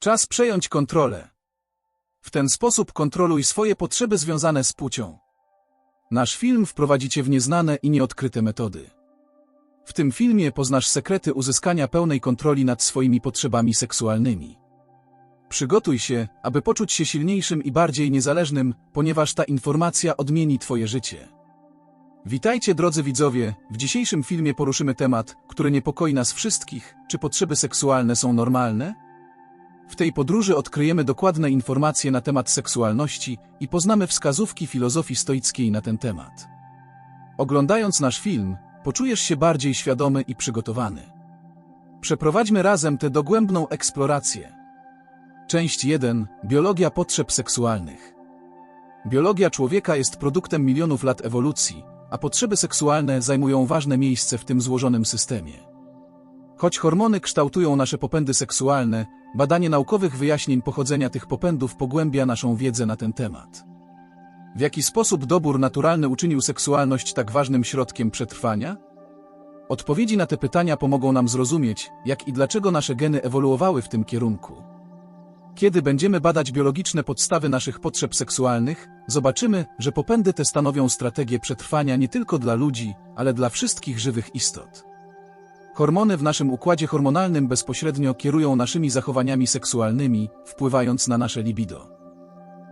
Czas przejąć kontrolę. W ten sposób kontroluj swoje potrzeby związane z płcią. Nasz film wprowadzi Cię w nieznane i nieodkryte metody. W tym filmie poznasz sekrety uzyskania pełnej kontroli nad swoimi potrzebami seksualnymi. Przygotuj się, aby poczuć się silniejszym i bardziej niezależnym, ponieważ ta informacja odmieni Twoje życie. Witajcie drodzy widzowie, w dzisiejszym filmie poruszymy temat, który niepokoi nas wszystkich, czy potrzeby seksualne są normalne? W tej podróży odkryjemy dokładne informacje na temat seksualności i poznamy wskazówki filozofii stoickiej na ten temat. Oglądając nasz film, poczujesz się bardziej świadomy i przygotowany. Przeprowadźmy razem tę dogłębną eksplorację. Część 1. Biologia potrzeb seksualnych. Biologia człowieka jest produktem milionów lat ewolucji, a potrzeby seksualne zajmują ważne miejsce w tym złożonym systemie. Choć hormony kształtują nasze popędy seksualne, badanie naukowych wyjaśnień pochodzenia tych popędów pogłębia naszą wiedzę na ten temat. W jaki sposób dobór naturalny uczynił seksualność tak ważnym środkiem przetrwania? Odpowiedzi na te pytania pomogą nam zrozumieć, jak i dlaczego nasze geny ewoluowały w tym kierunku. Kiedy będziemy badać biologiczne podstawy naszych potrzeb seksualnych, zobaczymy, że popędy te stanowią strategię przetrwania nie tylko dla ludzi, ale dla wszystkich żywych istot. Hormony w naszym układzie hormonalnym bezpośrednio kierują naszymi zachowaniami seksualnymi, wpływając na nasze libido.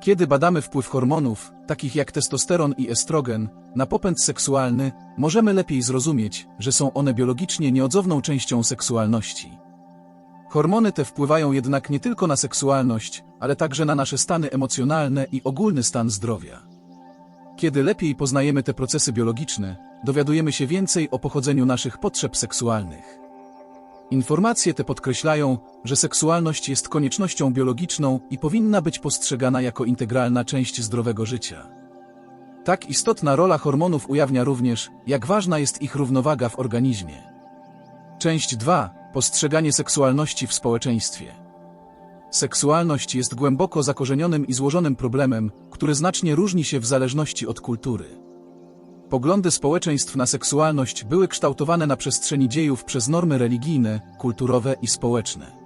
Kiedy badamy wpływ hormonów, takich jak testosteron i estrogen, na popęd seksualny, możemy lepiej zrozumieć, że są one biologicznie nieodzowną częścią seksualności. Hormony te wpływają jednak nie tylko na seksualność, ale także na nasze stany emocjonalne i ogólny stan zdrowia. Kiedy lepiej poznajemy te procesy biologiczne, dowiadujemy się więcej o pochodzeniu naszych potrzeb seksualnych. Informacje te podkreślają, że seksualność jest koniecznością biologiczną i powinna być postrzegana jako integralna część zdrowego życia. Tak istotna rola hormonów ujawnia również, jak ważna jest ich równowaga w organizmie. Część 2. Postrzeganie seksualności w społeczeństwie. Seksualność jest głęboko zakorzenionym i złożonym problemem, który znacznie różni się w zależności od kultury. Poglądy społeczeństw na seksualność były kształtowane na przestrzeni dziejów przez normy religijne, kulturowe i społeczne.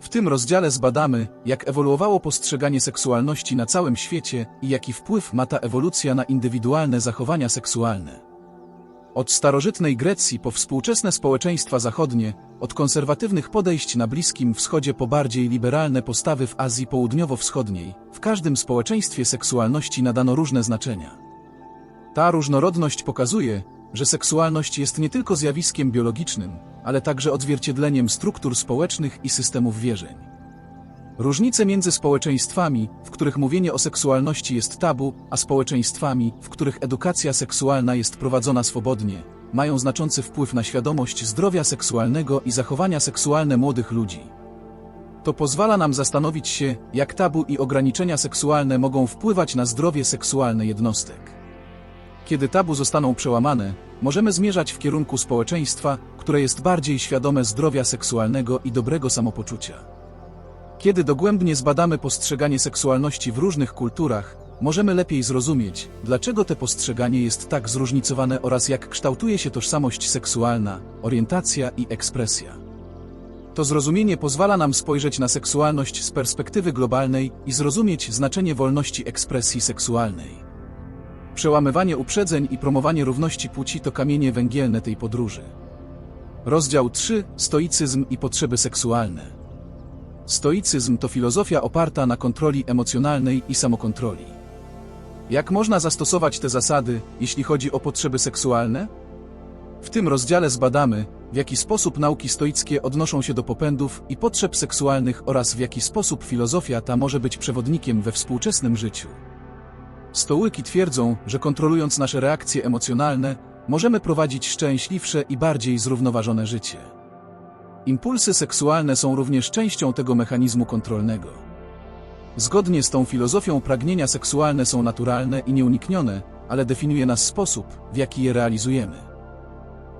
W tym rozdziale zbadamy, jak ewoluowało postrzeganie seksualności na całym świecie i jaki wpływ ma ta ewolucja na indywidualne zachowania seksualne. Od starożytnej Grecji po współczesne społeczeństwa zachodnie, od konserwatywnych podejść na Bliskim Wschodzie po bardziej liberalne postawy w Azji Południowo-Wschodniej, w każdym społeczeństwie seksualności nadano różne znaczenia. Ta różnorodność pokazuje, że seksualność jest nie tylko zjawiskiem biologicznym, ale także odzwierciedleniem struktur społecznych i systemów wierzeń. Różnice między społeczeństwami, w których mówienie o seksualności jest tabu, a społeczeństwami, w których edukacja seksualna jest prowadzona swobodnie, mają znaczący wpływ na świadomość zdrowia seksualnego i zachowania seksualne młodych ludzi. To pozwala nam zastanowić się, jak tabu i ograniczenia seksualne mogą wpływać na zdrowie seksualne jednostek. Kiedy tabu zostaną przełamane, możemy zmierzać w kierunku społeczeństwa, które jest bardziej świadome zdrowia seksualnego i dobrego samopoczucia. Kiedy dogłębnie zbadamy postrzeganie seksualności w różnych kulturach, możemy lepiej zrozumieć, dlaczego te postrzeganie jest tak zróżnicowane oraz jak kształtuje się tożsamość seksualna, orientacja i ekspresja. To zrozumienie pozwala nam spojrzeć na seksualność z perspektywy globalnej i zrozumieć znaczenie wolności ekspresji seksualnej. Przełamywanie uprzedzeń i promowanie równości płci to kamienie węgielne tej podróży. Rozdział 3. Stoicyzm i potrzeby seksualne. Stoicyzm to filozofia oparta na kontroli emocjonalnej i samokontroli. Jak można zastosować te zasady, jeśli chodzi o potrzeby seksualne? W tym rozdziale zbadamy, w jaki sposób nauki stoickie odnoszą się do popędów i potrzeb seksualnych oraz w jaki sposób filozofia ta może być przewodnikiem we współczesnym życiu. Stołyki twierdzą, że kontrolując nasze reakcje emocjonalne, możemy prowadzić szczęśliwsze i bardziej zrównoważone życie. Impulsy seksualne są również częścią tego mechanizmu kontrolnego. Zgodnie z tą filozofią pragnienia seksualne są naturalne i nieuniknione, ale definiuje nas sposób, w jaki je realizujemy.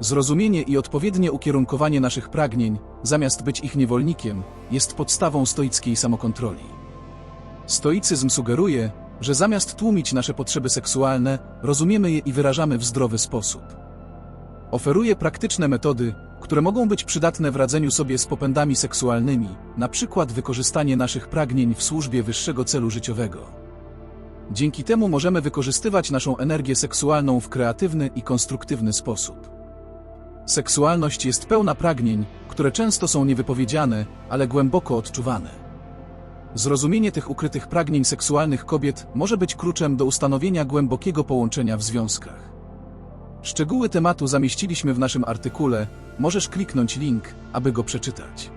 Zrozumienie i odpowiednie ukierunkowanie naszych pragnień, zamiast być ich niewolnikiem, jest podstawą stoickiej samokontroli. Stoicyzm sugeruje, że zamiast tłumić nasze potrzeby seksualne, rozumiemy je i wyrażamy w zdrowy sposób. Oferuje praktyczne metody, które mogą być przydatne w radzeniu sobie z popędami seksualnymi, na przykład wykorzystanie naszych pragnień w służbie wyższego celu życiowego. Dzięki temu możemy wykorzystywać naszą energię seksualną w kreatywny i konstruktywny sposób. Seksualność jest pełna pragnień, które często są niewypowiedziane, ale głęboko odczuwane. Zrozumienie tych ukrytych pragnień seksualnych kobiet może być kluczem do ustanowienia głębokiego połączenia w związkach. Szczegóły tematu zamieściliśmy w naszym artykule, możesz kliknąć link, aby go przeczytać.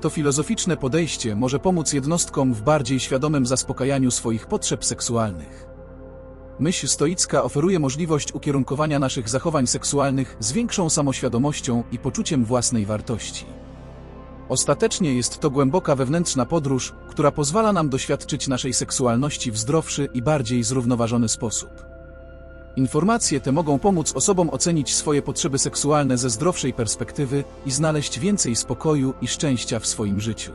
To filozoficzne podejście może pomóc jednostkom w bardziej świadomym zaspokajaniu swoich potrzeb seksualnych. Myśl stoicka oferuje możliwość ukierunkowania naszych zachowań seksualnych z większą samoświadomością i poczuciem własnej wartości. Ostatecznie jest to głęboka wewnętrzna podróż, która pozwala nam doświadczyć naszej seksualności w zdrowszy i bardziej zrównoważony sposób. Informacje te mogą pomóc osobom ocenić swoje potrzeby seksualne ze zdrowszej perspektywy i znaleźć więcej spokoju i szczęścia w swoim życiu.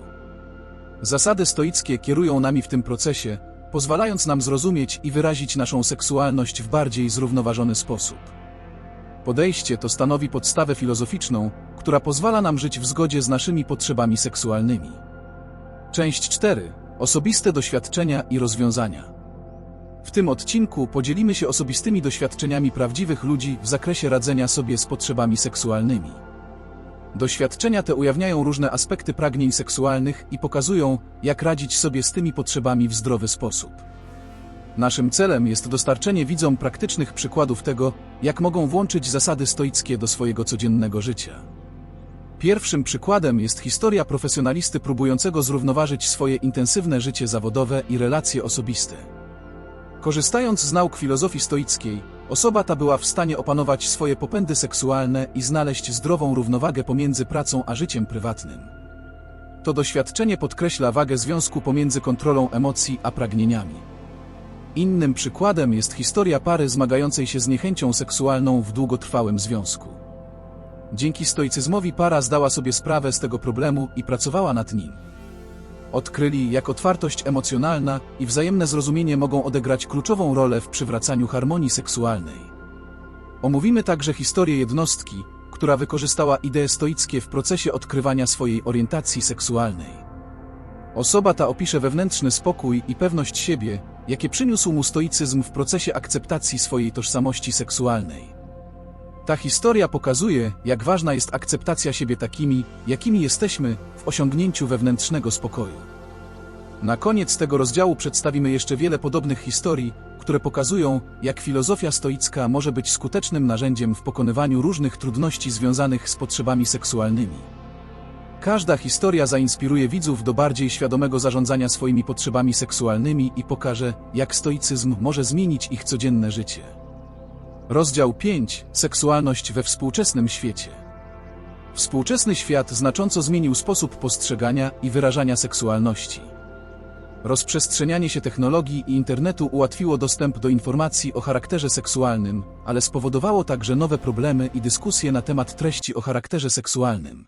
Zasady stoickie kierują nami w tym procesie, pozwalając nam zrozumieć i wyrazić naszą seksualność w bardziej zrównoważony sposób. Podejście to stanowi podstawę filozoficzną, która pozwala nam żyć w zgodzie z naszymi potrzebami seksualnymi. Część 4. Osobiste doświadczenia i rozwiązania. W tym odcinku podzielimy się osobistymi doświadczeniami prawdziwych ludzi w zakresie radzenia sobie z potrzebami seksualnymi. Doświadczenia te ujawniają różne aspekty pragnień seksualnych i pokazują, jak radzić sobie z tymi potrzebami w zdrowy sposób. Naszym celem jest dostarczenie widzom praktycznych przykładów tego, jak mogą włączyć zasady stoickie do swojego codziennego życia. Pierwszym przykładem jest historia profesjonalisty próbującego zrównoważyć swoje intensywne życie zawodowe i relacje osobiste. Korzystając z nauk filozofii stoickiej, osoba ta była w stanie opanować swoje popędy seksualne i znaleźć zdrową równowagę pomiędzy pracą a życiem prywatnym. To doświadczenie podkreśla wagę związku pomiędzy kontrolą emocji a pragnieniami. Innym przykładem jest historia pary zmagającej się z niechęcią seksualną w długotrwałym związku. Dzięki stoicyzmowi para zdała sobie sprawę z tego problemu i pracowała nad nim. Odkryli, jak otwartość emocjonalna i wzajemne zrozumienie mogą odegrać kluczową rolę w przywracaniu harmonii seksualnej. Omówimy także historię jednostki, która wykorzystała idee stoickie w procesie odkrywania swojej orientacji seksualnej. Osoba ta opisze wewnętrzny spokój i pewność siebie, jakie przyniósł mu stoicyzm w procesie akceptacji swojej tożsamości seksualnej. Ta historia pokazuje, jak ważna jest akceptacja siebie takimi, jakimi jesteśmy, w osiągnięciu wewnętrznego spokoju. Na koniec tego rozdziału przedstawimy jeszcze wiele podobnych historii, które pokazują, jak filozofia stoicka może być skutecznym narzędziem w pokonywaniu różnych trudności związanych z potrzebami seksualnymi. Każda historia zainspiruje widzów do bardziej świadomego zarządzania swoimi potrzebami seksualnymi i pokaże, jak stoicyzm może zmienić ich codzienne życie. Rozdział 5. Seksualność we współczesnym świecie. Współczesny świat znacząco zmienił sposób postrzegania i wyrażania seksualności. Rozprzestrzenianie się technologii i internetu ułatwiło dostęp do informacji o charakterze seksualnym, ale spowodowało także nowe problemy i dyskusje na temat treści o charakterze seksualnym.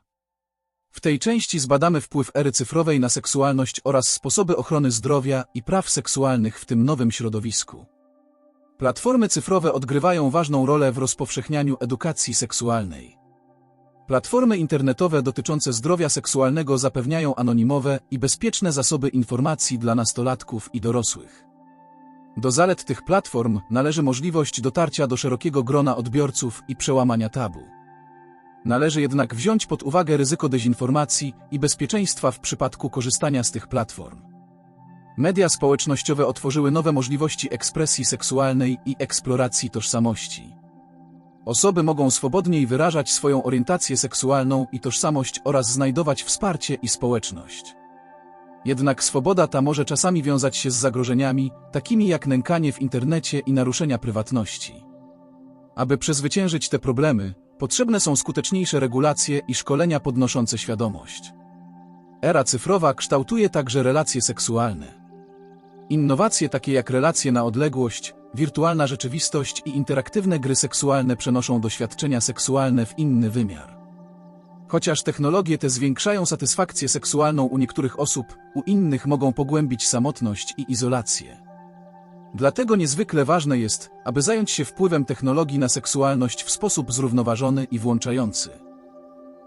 W tej części zbadamy wpływ ery cyfrowej na seksualność oraz sposoby ochrony zdrowia i praw seksualnych w tym nowym środowisku. Platformy cyfrowe odgrywają ważną rolę w rozpowszechnianiu edukacji seksualnej. Platformy internetowe dotyczące zdrowia seksualnego zapewniają anonimowe i bezpieczne zasoby informacji dla nastolatków i dorosłych. Do zalet tych platform należy możliwość dotarcia do szerokiego grona odbiorców i przełamania tabu. Należy jednak wziąć pod uwagę ryzyko dezinformacji i bezpieczeństwa w przypadku korzystania z tych platform. Media społecznościowe otworzyły nowe możliwości ekspresji seksualnej i eksploracji tożsamości. Osoby mogą swobodniej wyrażać swoją orientację seksualną i tożsamość oraz znajdować wsparcie i społeczność. Jednak swoboda ta może czasami wiązać się z zagrożeniami, takimi jak nękanie w internecie i naruszenia prywatności. Aby przezwyciężyć te problemy, potrzebne są skuteczniejsze regulacje i szkolenia podnoszące świadomość. Era cyfrowa kształtuje także relacje seksualne. Innowacje takie jak relacje na odległość, wirtualna rzeczywistość i interaktywne gry seksualne przenoszą doświadczenia seksualne w inny wymiar. Chociaż technologie te zwiększają satysfakcję seksualną u niektórych osób, u innych mogą pogłębić samotność i izolację. Dlatego niezwykle ważne jest, aby zająć się wpływem technologii na seksualność w sposób zrównoważony i włączający.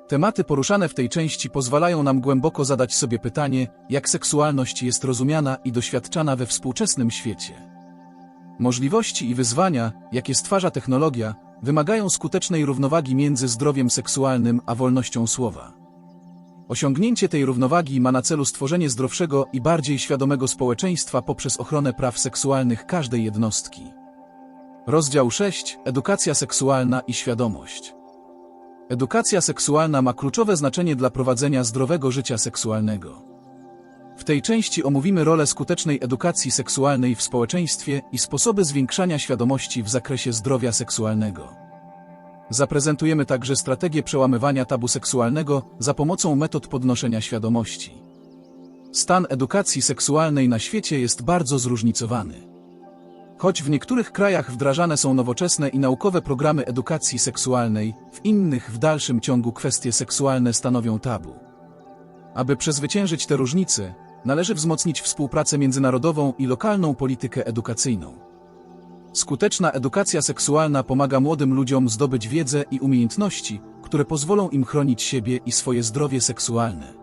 Tematy poruszane w tej części pozwalają nam głęboko zadać sobie pytanie, jak seksualność jest rozumiana i doświadczana we współczesnym świecie. Możliwości i wyzwania, jakie stwarza technologia, wymagają skutecznej równowagi między zdrowiem seksualnym a wolnością słowa. Osiągnięcie tej równowagi ma na celu stworzenie zdrowszego i bardziej świadomego społeczeństwa poprzez ochronę praw seksualnych każdej jednostki. Rozdział 6. Edukacja seksualna i świadomość. Edukacja seksualna ma kluczowe znaczenie dla prowadzenia zdrowego życia seksualnego. W tej części omówimy rolę skutecznej edukacji seksualnej w społeczeństwie i sposoby zwiększania świadomości w zakresie zdrowia seksualnego. Zaprezentujemy także strategię przełamywania tabu seksualnego za pomocą metod podnoszenia świadomości. Stan edukacji seksualnej na świecie jest bardzo zróżnicowany. Choć w niektórych krajach wdrażane są nowoczesne i naukowe programy edukacji seksualnej, w innych w dalszym ciągu kwestie seksualne stanowią tabu. Aby przezwyciężyć te różnice, należy wzmocnić współpracę międzynarodową i lokalną politykę edukacyjną. Skuteczna edukacja seksualna pomaga młodym ludziom zdobyć wiedzę i umiejętności, które pozwolą im chronić siebie i swoje zdrowie seksualne.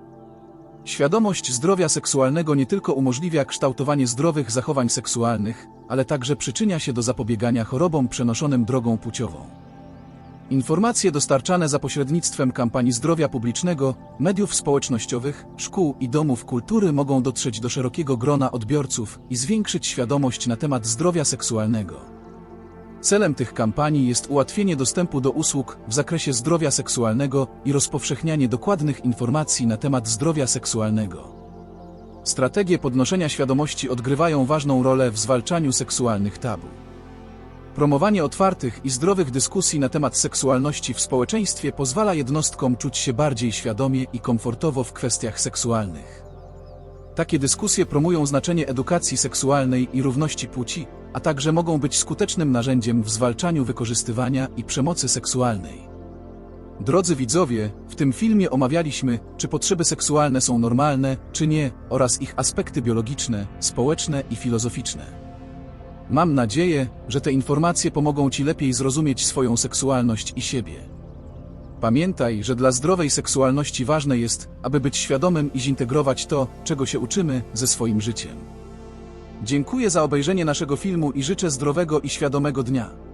Świadomość zdrowia seksualnego nie tylko umożliwia kształtowanie zdrowych zachowań seksualnych, ale także przyczynia się do zapobiegania chorobom przenoszonym drogą płciową. Informacje dostarczane za pośrednictwem kampanii zdrowia publicznego, mediów społecznościowych, szkół i domów kultury mogą dotrzeć do szerokiego grona odbiorców i zwiększyć świadomość na temat zdrowia seksualnego. Celem tych kampanii jest ułatwienie dostępu do usług w zakresie zdrowia seksualnego i rozpowszechnianie dokładnych informacji na temat zdrowia seksualnego. Strategie podnoszenia świadomości odgrywają ważną rolę w zwalczaniu seksualnych tabu. Promowanie otwartych i zdrowych dyskusji na temat seksualności w społeczeństwie pozwala jednostkom czuć się bardziej świadomie i komfortowo w kwestiach seksualnych. Takie dyskusje promują znaczenie edukacji seksualnej i równości płci, a także mogą być skutecznym narzędziem w zwalczaniu wykorzystywania i przemocy seksualnej. Drodzy widzowie, w tym filmie omawialiśmy, czy potrzeby seksualne są normalne, czy nie, oraz ich aspekty biologiczne, społeczne i filozoficzne. Mam nadzieję, że te informacje pomogą Ci lepiej zrozumieć swoją seksualność i siebie. Pamiętaj, że dla zdrowej seksualności ważne jest, aby być świadomym i zintegrować to, czego się uczymy, ze swoim życiem. Dziękuję za obejrzenie naszego filmu i życzę zdrowego i świadomego dnia.